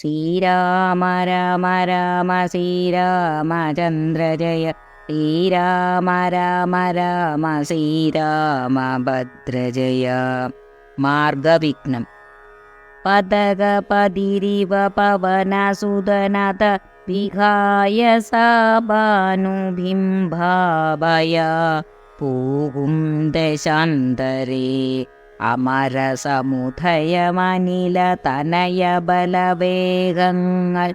ശ്രീരാമ രാമ രാമ ശ്രീരാമചന്ദ്ര ജയ. ശ്രീരാമ രാമ രാമ ശ്രീരാമ ഭദ്രജയ മാർഗവിഘ്നം. പതകപതിരിവ പവനസുതനത വിഹായ സാഭാനുബിംബാഭയ പൂകും ദശാന്തരേ. അമരസമുദയമനില തനയ ബലവേഗങ്ങൾ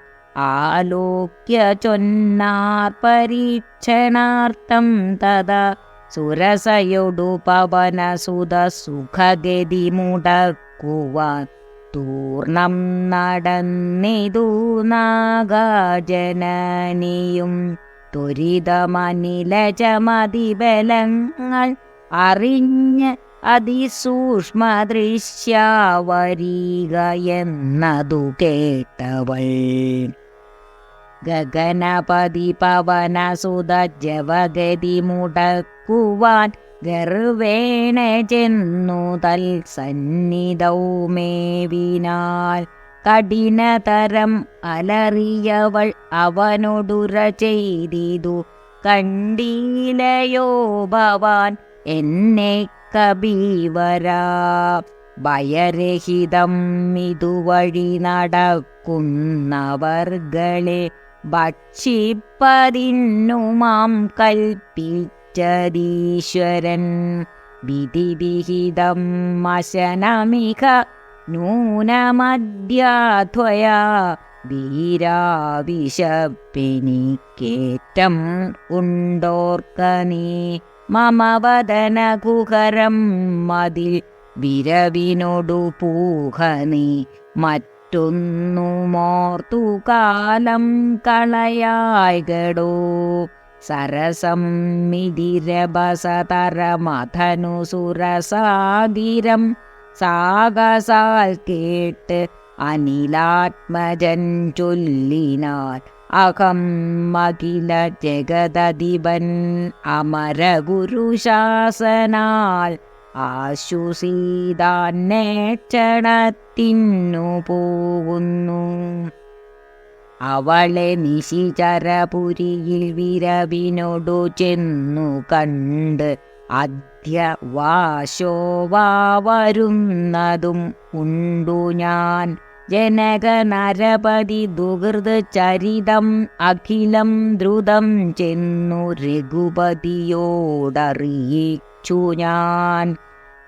ആലോക്യ ചൊന്നാർ പരീക്ഷണാർത്ഥം തഥാ സുരസയൊടു പവനസുത സുഖഗതി മുടക്കുവാൻ തൂർണം നടന്നിതു നാഗജനനിയും ത്വരിതമനിലചമതിബലങ്ങൾ അറിഞ്ഞ് അതിസൂക്ഷ്മ ദൃശ്യാവരീക എന്നതു കേട്ടവൾ ഗഗനപതി പവന സുതജവഗതി മുടക്കുവാൻ ഗർവേണ ചെന്നു തൽ സന്നിധൗമേവിനാൽ കഠിനതരം അലറിയവൾ അവനോടുര ചെയ്തിതു. കണ്ടീലയോ ഭവാൻ എന്നെ കബീവരാ ഭയരഹിതം ഇതുവഴി നടക്കുന്നവർകളെ ഭക്ഷിപ്പതിന്നു മാം കൽപ്പിച്ചതീശ്വരൻ. വിധിവിഹിതം മശനമിക നൂനമദ്യാധ്വയാ വീരാവിശപ്പിനിക്കേറ്റം ഉണ്ടോർക്ക നീ മമ മതിൽ വിരവിനോടു പൂഹനി മറ്റൊന്നു മോർത്തു കാലം കളയായികടോ. സരസം മിതിരബസതരമഥനു സുരസാഗിരം. സാഗസാൽ കേട്ട് അനിലാത്മജൻ ചൊല്ലിനാൽ അഹം അഖില ജഗദധിപൻ അമരഗുരുശാസനാൽ ആശുസീതാന്നേക്ഷണത്തിന്നു പോകുന്നു അവളെ നിശിചരപുരിയിൽ വിരവിനോടു ചെന്നു കണ്ട് അദ്യ വാശോവാ വരുന്നതും ഉണ്ടു ഞാൻ. ജനക നരപതി ദുഹൃത് ചരിതം അഖിലം ദ്രുതം ചെന്നു രഘുപതിയോടറിയിച്ചു ഞാൻ.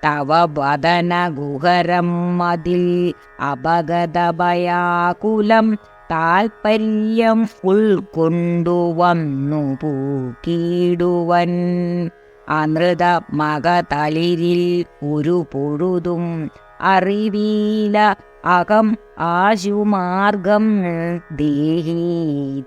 തവ വദന ഗുഹരം മതിൽ അപഗതഭയാകുലം താൽപര്യം ഉൾക്കൊണ്ടുവന്നു പൂക്കിടുവൻ അനൃത മകതളിരിൽ ഒരു പൊഴുതും അറിവീല അകം ആശുമാർഗം ദേഹി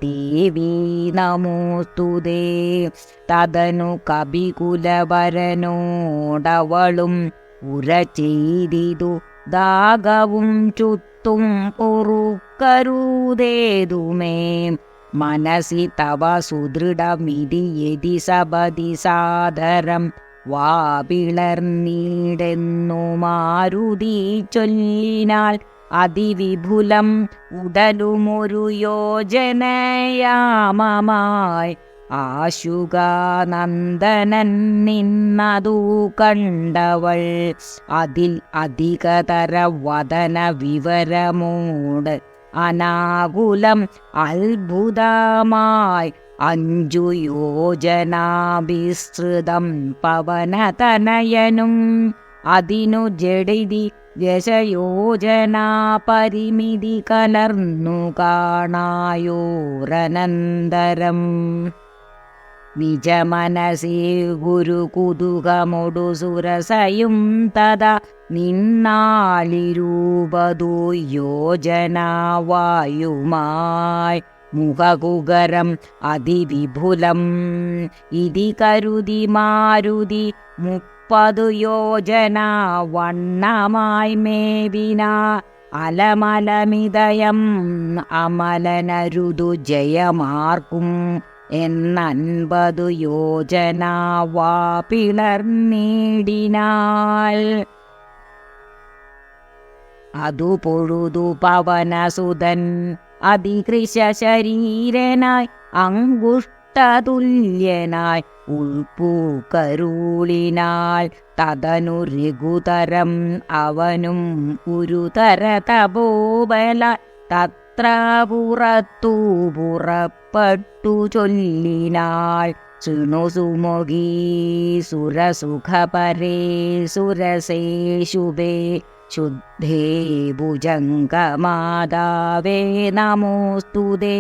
ദേവി നമോസ്തുതേ തതനു കപികുലവരനോടവളും ഉര ചെയ്തിതു ദാഗവും ചുത്തും പൊറുക്കരുതേതുമേ. മനസി തവ സുദൃഢമിതി യതി സപതി സാദരം വാപിളർന്നീടെന്നു മാരുതി ചൊല്ലിനാൽ അതിവിപുലം ഉടലുമൊരു യോജനയാമമായി. ആശുകാനന്ദനൻ നിന്നതു കണ്ടവൾ അതിൽ അധികതര വദന വിവരമോട് അനാകുലം അത്ഭുതമായി അഞ്ചു യോജനാവിസ്തൃതം പവനതനയനും. അതിനു ജഡിതി ദശയോജനാ പരിമിതി കലർന്നു കാണായോരനന്തരം. നിജമനസേ ഗുരു കുതുകമൊടു സുരസയും തഥാ നിന്നാളിരൂപതു യോജനാവായുമായി മുഖകുകരം അതിവിപുലം. ഇതി കരുതി മാരുതി മുപ്പതു യോജന വണ്ണമായി മേവിന അലമലമിതയം അമലനരുതു ജയമാർക്കും എന്നൻപതു യോജന വാ പിളർന്നീടിനാൽ അതു പൊഴുതു പവനസുതൻ അതികൃശ ശരീരനായി അങ്കുഷ്ടതുല്യനായി ഉൾപ്പൂക്കരുളിനാൽ തതനു രഘുതരം അവനും ഗുരുതര തപോബല തത്ര പുറത്തു പുറപ്പെട്ടു ചൊല്ലിനാൾ സുരസുഖപരേ സുരസേഷുഭേ ശുദ്ധേ शुद्धे भुजङ्गमादावे नमोऽस्तु ते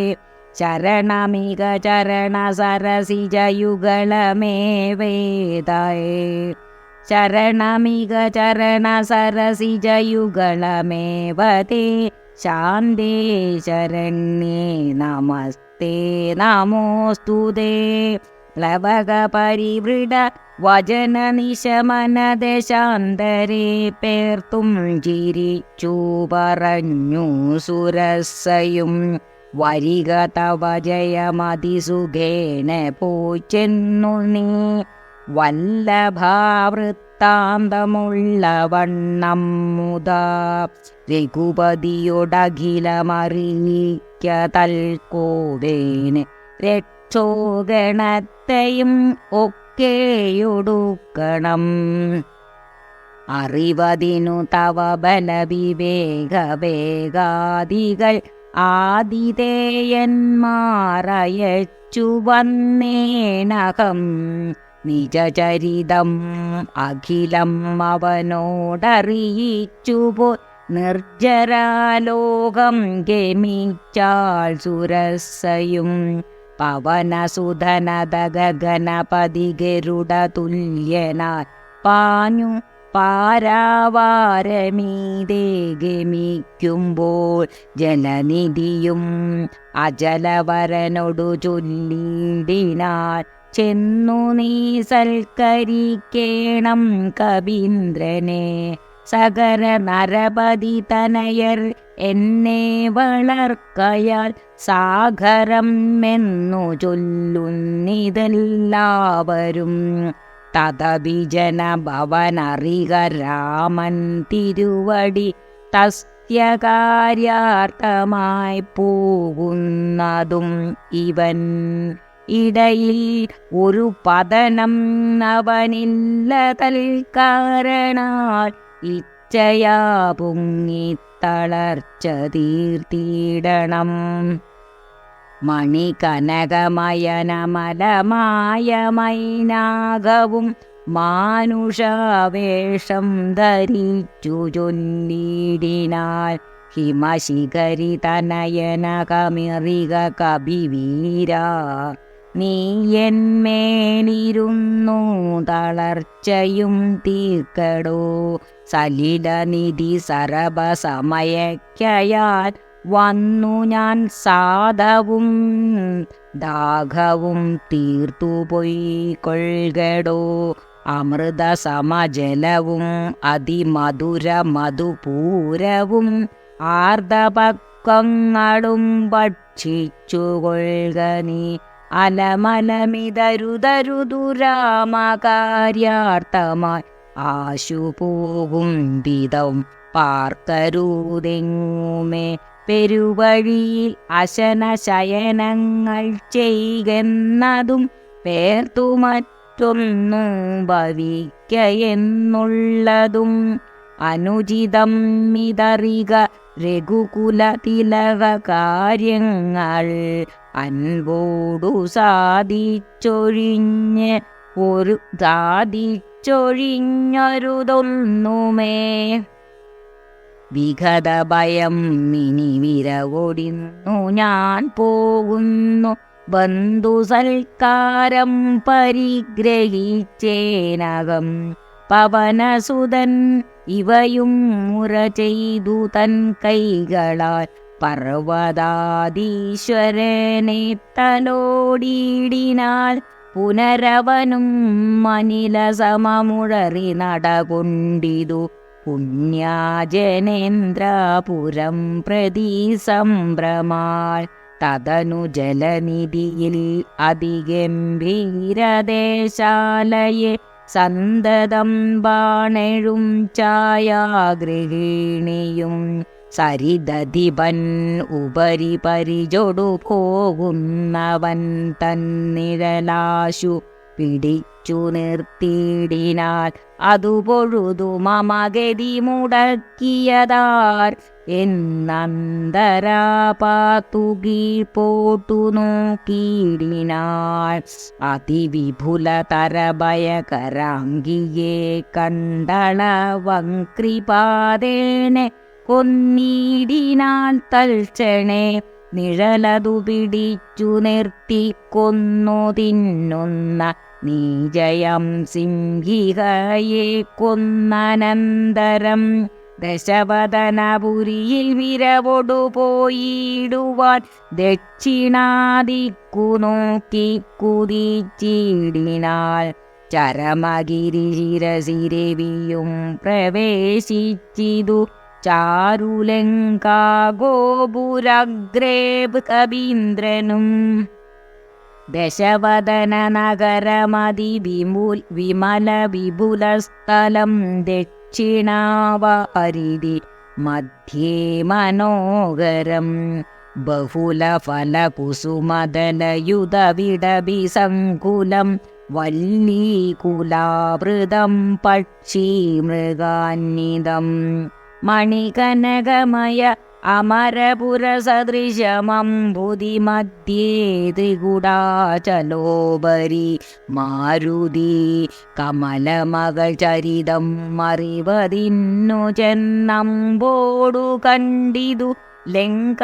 चरणमिघ चरणसरसिजयुगलमेवेदये शरणमिघ चरणसरसिजयुगलमेव ते शान्ते शरण्ये नमस्ते नमोऽस्तु ते प्लवग നിശമന ദശാന്തരേ പേർത്തും ചിരിച്ചു പറഞ്ഞു സുരസയും. വരിക തവ ജയമതിസുഖേന പോച്ചെന്നു നീ. വല്ലഭാവൃത്താന്തമുള്ള വണ്ണം മുതാ. രഘുപതിയൊടഖിലമറിയിക്ക തൽക്കോവേന് രക്ഷോഗണത്തെയും ഒക്കെയൊടുക്കണം അറിവതിനു തവ ബലവിവേകവേഗാദികൾ ആതിഥേയന്മാറയച്ചു വന്നേനകം നിജചരിതം അഖിലം അവനോടറിയിച്ചു പോ നിർജരാലോകം ഗമിച്ചാൽ സുരസയും തുല്യനാ പാഞ്ഞു പാരാവാരമീതേ ഗമിക്കുമ്പോൾ ജലനിധിയും അജലവരനൊടു ചൊല്ലിടിനാൽ ചെന്നു നീ സൽക്കരിക്കേണം കവീന്ദ്രനെ. സകര നരപതി തനയർ എന്നെ വളർക്കയാൽ സാഗരം എന്നു ചൊല്ലുന്നിതെല്ലാവരും. തഥവിജന ഭവനറിക രാമൻ തിരുവടി തസ്യകാര്യാർത്ഥമായി പോകുന്നതും ഇവൻ ഇടയിൽ ഒരു പതനം അവനില്ല തൽക്കാരണാൽ ഇച്ഛയാ പൊങ്ങി തളർച്ച തീർത്തിടണം മണികനകമയനമലമായ മൈനാകവും മാനുഷാവേഷം ധരിച്ചു ചൊല്ലിടിനാൽ ഹിമശിഖരി തനയനകമിറിക കവിവീര നീ എന്മേലിരുന്നു തളർച്ചയും തീർക്കടോ. സലിലനിധി സരഭ സമയക്കയാൽ വന്നു ഞാൻ സാധവും ദാഹവും തീർത്തുപോയി കൊൾകടോ അമൃത സമജലവും അതിമധുര മധുപൂരവും ആർദ്രപക്വങ്ങളും ഭക്ഷിച്ചുകൊള്ളുക നീ. അലമലമിതരുതരുതുരാമകാര്യാർത്ഥമായി ആശു പോകും വിധം പാർക്കരുതെങ്ങുമേ? പെരുവഴിയിൽ അശനശയനങ്ങൾ ചെയ്യുന്നതും പേർത്തു മറ്റൊന്നു ഭവിക്കയെന്നുള്ളതും അനുചിതം മിതറിക രഘുകുല കാര്യങ്ങൾ അൻപോടു സാധിച്ചൊഴിഞ്ഞ് ഒരു സാധിച്ചൊഴിഞ്ഞൊരുതൊന്നുമേ വിഘതഭയം മിനി വിരവൊടിന്നു ഞാൻ പോകുന്നു ബന്ധു സൽക്കാരം പരിഗ്രഹിച്ചേനകം. പവനസുതൻ ഇവയും മുറ ചെയ്തു തൻ കൈകളാൽ പർവതാധീശ്വരനെ തലോടിയിടിനാൽ പുനരവനും മനില സമമുഴറി നടകൊണ്ടിതു. പുണ്യാജനേന്ദ്രപുരം പ്രതി സംഭ്രമാൾ. തതനു ജലനിധിയിൽ അതിഗംഭീരദേശാലയെ സന്തതം ബാണെഴും ഛായാഗൃഹിണിയും സരിതധിപൻ ഉപരി പരിചൊടു പോകുന്നവൻ തന്നിഴലാശു പിടിച്ചു നിർത്തിയിടിനാൽ അതു പൊഴുതു മമഗതി മുടക്കിയതാർ എന്നന്തരാപാത്തുകീ പോട്ടു നോക്കിയിടിനാൾ അതിവിപുലതരഭയകരാംഗിയെ കണ്ടളവങ്കൃപാതേനെ കൊന്നിടിനാൻ തൽക്ഷണേ നിഴലതു പിടിച്ചു നിർത്തി കൊന്നു തിന്നുന്ന നീജയം സിംഹികയെ കൊന്നനന്തരം ദശവദനപുരിയിൽ വിരവൊടു പോയിടുവാൻ ദക്ഷിണാദിക്കു നോക്കി കുതിച്ചിടിനാൽ ചരമഗിരി ശിരസിരവിയും പ്രവേശിച്ചിതു ചാരുലങ്കാഗോപുരഗ്രേബ് കവീന്ദ്രനും ദശവദന നഗരമതി വിമുൽ വിമല വിപുലസ്ഥലം ദക്ഷിണാവാരിതി മധ്യേ മനോഹരം മണികനകമയ അമരപുരസദൃശമംബുതി മധ്യേ ത്രികുടാചലോപരി മാരുതി കമലമകൾ ചരിതം മറിവതിന്നു ചെന്നമ്പോടു കണ്ടിതു ലങ്കാനഗരം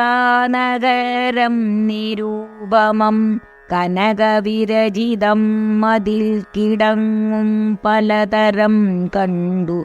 നിരൂപമം കനകവിരചിതം മതിൽ കിടങ്ങും പലതരം കണ്ടു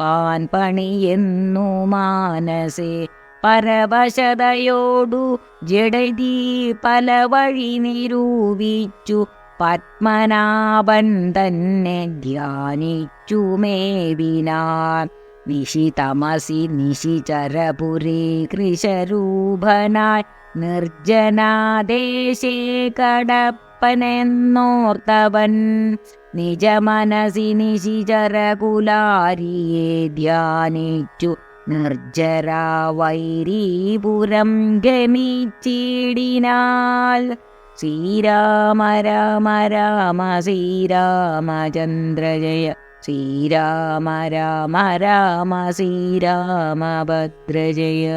കടപ്പാൻ പണിയെന്നു മാനസേ പരവശതയോടു ജഡതി പല വഴി നിരൂപിച്ചു. പത്മനാഭൻ തന്നെ ധ്യാനിച്ചു മേവിനാൻ നിശിതമസി നിശിചരപുരേ കൃശരൂപനായി നിർജനാദേശേ കടപ്പനെന്നോർത്തവൻ നിജമനസി നിശിചരകുലാരിയെ ധ്യാനിച്ചു. നിർജരാവൈരീപുരം ഗമിച്ചിടിനാൽ ശ്രീരാമ രാമ രാമ ശ്രീരാമചന്ദ്ര ജയ ശ്രീരാമ രാമ രാമ ശ്രീരാമഭദ്ര ജയ